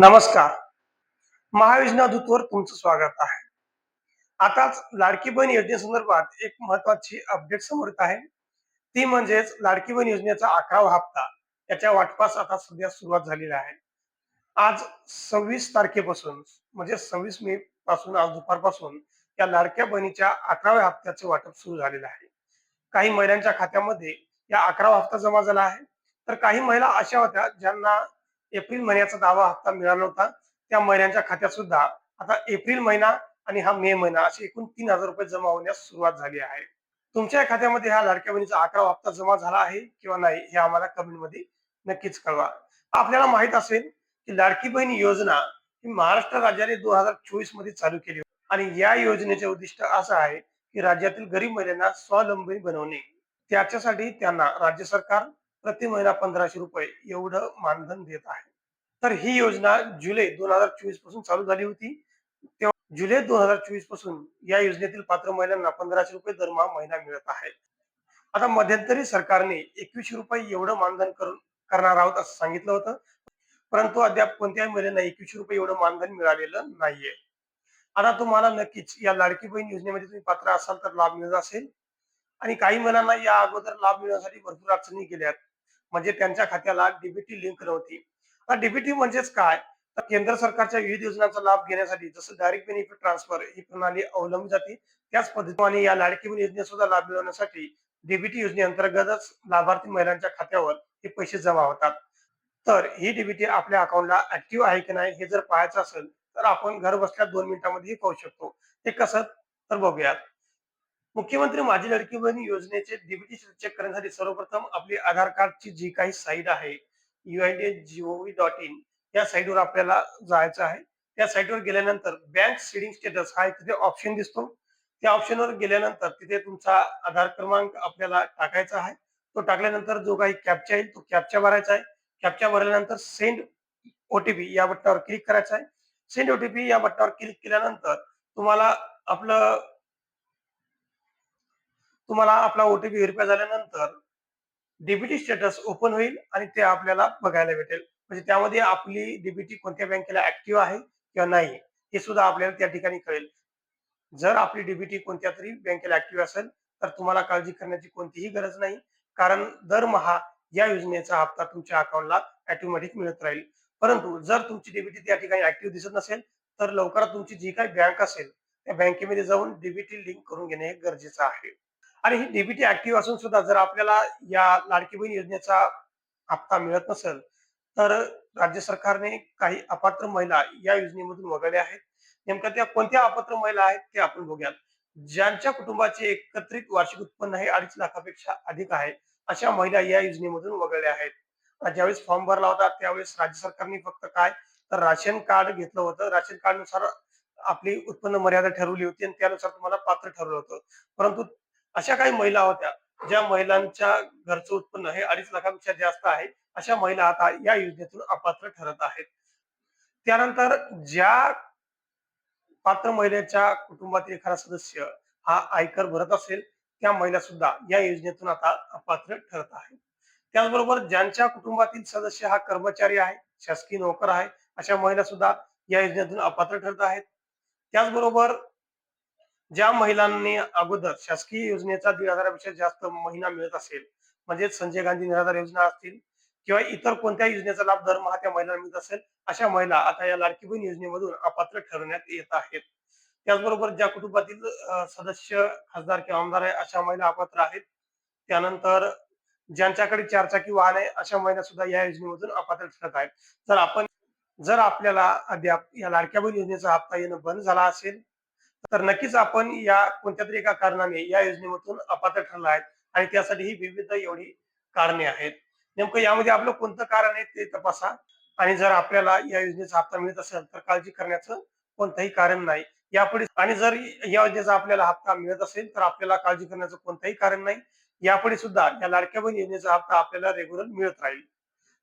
नमस्कार. महायोजना दूतवर तुमचं स्वागत आहे. आताच लाडकी बहीण योजनेसंदर्भात एक महत्वाची अपडेट समोर येत आहे. ती म्हणजेच लाडकी बहीण योजनेचा अकरावा हप्ता. याच्या वाटपास आता सध्या सुरुवात झालेली आहे. आज सव्वीस तारखेपासून म्हणजे सव्वीस मे पासून आज दुपारपासून या लाडक्या बहिणीच्या अकराव्या हप्त्याचे वाटप सुरू झालेलं आहे. काही महिलांच्या खात्यामध्ये या अकरावा हप्ता जमा झाला आहे. तर काही महिला अशा होत्या ज्यांना एप्रिल महिन्याचा दावा हप्ता मिळाला होता. त्या महिन्यांच्या खात्यात सुद्धा आता एप्रिल महिना आणि हा मे महिना असे एकूण तीन हजार रुपये जमा होण्यास सुरुवात झाली आहे. तुमच्या खात्यामध्ये हा लाडक्या बहिणीचा अकरा हप्ता जमा झाला आहे किंवा नाही हे आम्हाला कमेंटमध्ये नक्कीच कळवा. आपल्याला माहीत असेल की लाडकी बहीण योजना ही महाराष्ट्र राज्याने दोन हजार चोवीसमध्ये चालू केली आणि या योजनेचे उद्दिष्ट असं आहे की राज्यातील गरीब महिलांना स्वावलंबी बनवणे. त्याच्यासाठी त्यांना राज्य सरकार प्रति महिना पंधराशे रुपये एवढं मानधन देत आहे. तर ही योजना जुलै दोन हजार चोवीसपासून चालू झाली होती. तेव्हा जुलै दोन हजार चोवीसपासून या योजनेतील पात्र महिलांना पंधराशे रुपये दरमहा महिना मिळत आहे. आता मध्यंतरी सरकारने एकवीसशे रुपये एवढं मानधन करून करणार आहोत असं सांगितलं होतं. परंतु अद्याप कोणत्याही महिलांना एकवीसशे रुपये एवढं मानधन मिळालेलं नाहीये. आता तुम्हाला नक्कीच या लाडकी बहीण योजनेमध्ये तुम्ही पात्र असाल तर लाभ मिळत असेल. आणि काही महिलांना या अगोदर लाभ मिळवण्यासाठी भरपूर अडचणी केल्यात म्हणजे त्यांच्या खात्याला डीबीटी लिंक नव्हती. डीबीटी म्हणजेच काय? तर केंद्र सरकारच्या विविध योजनांचा लाभ घेण्यासाठी जसं डायरेक्ट बेनिफिट ट्रान्सफर ही प्रणाली अवलंबली जाते. त्याच पद्धतीने या लाडकी बहीण योजनेत सुद्धा लाभ मिळवण्यासाठी डीबीटी योजनेअंतर्गतच लाभार्थी महिलांच्या खात्यावर हे पैसे जमा होतात. तर ही डीबीटी आपल्या अकाउंटला ऍक्टिव्ह आहे की नाही हे जर पाहायचं असेल तर आपण घर बसल्या दोन मिनिटांमध्ये पाहू शकतो. ते कसं? तर बघूयात. मुख्यमंत्री माझी लड़की बहीण योजनेचे डीबीटी चेक करण्यासाठी सर्वप्रथम आपली आधार कार्डची जी काही साईट आहे युआयडी डॉट इन या साईटवर आपल्याला जायचं आहे. त्या साईटवर गेल्यानंतर बँक सीडिंग स्टेटस हा तिथे ऑप्शन दिसतो. त्या ऑप्शनवर गेल्यानंतर तिथे तुमचा आधार क्रमांक आपल्याला टाकायचा आहे. तो टाकल्यानंतर जो काही कॅप्चा येईल तो कॅप्चा भरायचा आहे. कॅप्चा भरल्यानंतर सेंड ओटीपी या बटनावर क्लिक करायचं आहे. सेंड ओटीपी या बटनावर क्लिक केल्यानंतर तुम्हाला आपलं तुम्हाला आपला ओटीपी व्हेरीफाय झाल्यानंतर डीबीटी स्टेटस ओपन होईल आणि ते आपल्याला बघायला भेटेल. म्हणजे त्यामध्ये आपली डीबीटी कोणत्या बँकेला ऍक्टिव्ह आहे किंवा नाही हे सुद्धा आपल्याला त्या ठिकाणी कळेल. जर आपली डीबीटी कोणत्या तरी बँकेला ऍक्टिव्ह असेल तर तुम्हाला काळजी करण्याची कोणतीही गरज नाही. कारण दरमहा या योजनेचा हप्ता तुमच्या अकाउंटला ऑटोमॅटिक मिळत राहील. परंतु जर तुमची डीबीटी त्या ठिकाणी ऍक्टिव्ह दिसत नसेल तर लवकरात तुमची जी काही बँक असेल त्या बँकेमध्ये जाऊन डीबीटी लिंक करून घेणे हे गरजेचं आहे. आणि ही डीबीटी ऍक्टिव्ह असून सुद्धा जर आपल्याला या लाडकी बहीण योजनेचा हप्ता मिळत नसेल तर राज्य सरकारने काही अपात्र महिला या योजनेमधून वगळल्या आहेत. नेमक्या त्या कोणत्या अपात्र महिला आहेत ते आपण बघूयात. ज्यांच्या कुटुंबाचे एकत्रित वार्षिक उत्पन्न हे अडीच लाखापेक्षा अधिक आहे अशा महिला या योजनेमधून वगळल्या आहेत. ज्यावेळेस फॉर्म भरला होता त्यावेळेस राज्य सरकारने फक्त काय तर राशन कार्ड घेतलं होतं. राशन कार्डनुसार आपली उत्पन्न मर्यादा ठरवली होती आणि त्यानुसार तुम्हाला पात्र ठरवलं होतं. परंतु अशा काही महिला होत्या ज्या महिलांच्या घरचं उत्पन्न हे अडीच लाखापेक्षा जास्त आहे अशा महिला आता या योजनेतून अपात्र ठरत आहेत. त्यानंतर ज्या पात्र महिलेच्या कुटुंबातील एखादा सदस्य हा आयकर भरत असेल त्या महिला सुद्धा या योजनेतून आता अपात्र ठरत आहेत. त्याचबरोबर ज्यांच्या कुटुंबातील सदस्य हा कर्मचारी आहे शासकीय नोकर आहे अशा महिला सुद्धा या योजनेतून अपात्र ठरत आहेत. त्याचबरोबर ज्या महिलांनी अगोदर शासकीय योजनेचा दीड हजारापेक्षा जास्त महिना मिळत असेल म्हणजे संजय गांधी निराधार योजना असतील किंवा इतर कोणत्या योजनेचा लाभ दरमहा त्या महिलांना मिळत असेल अशा महिला आता या लाडकी बहीण योजनेमधून अपात्र ठरवण्यात येत आहेत. त्याचबरोबर ज्या कुटुंबातील सदस्य खासदार किंवा आमदार आहे अशा महिला अपात्र आहेत. त्यानंतर ज्यांच्याकडे चारचाकी वाहन आहे अशा महिला सुद्धा या योजनेमधून अपात्र ठरत आहेत. जर आपण जर आपल्याला अद्याप या लाडक्या बहीण योजनेचा हप्ता येणं बंद झाला असेल तर नक्कीच आपण या कोणत्या तरी एका कारणाने या योजनेमधून अपात्र ठरला आहे आणि त्यासाठी ही विविध एवढी कारणे आहेत. नेमकं यामध्ये आपलं कोणतं कारण आहे ते तपासा आणि जर आपल्याला या योजनेचा हप्ता मिळत असेल तर काळजी करण्याचं कोणतंही कारण नाही. यापुढे आणि जर या योजनेचा आपल्याला हप्ता मिळत असेल तर आपल्याला काळजी करण्याचं कोणतंही कारण नाही. यापुढे सुद्धा या लाडक्या बहीण योजनेचा हप्ता आपल्याला रेग्युलर मिळत राहील.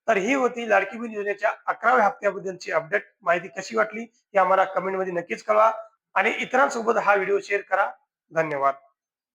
तर ही होती लाडकी बहीण योजनेच्या अकराव्या हप्त्याबद्दलची अपडेट माहिती कशी वाटली हे आम्हाला कमेंटमध्ये नक्कीच कळवा. आणि इतरांसोबत हा व्हिडिओ शेअर करा. धन्यवाद.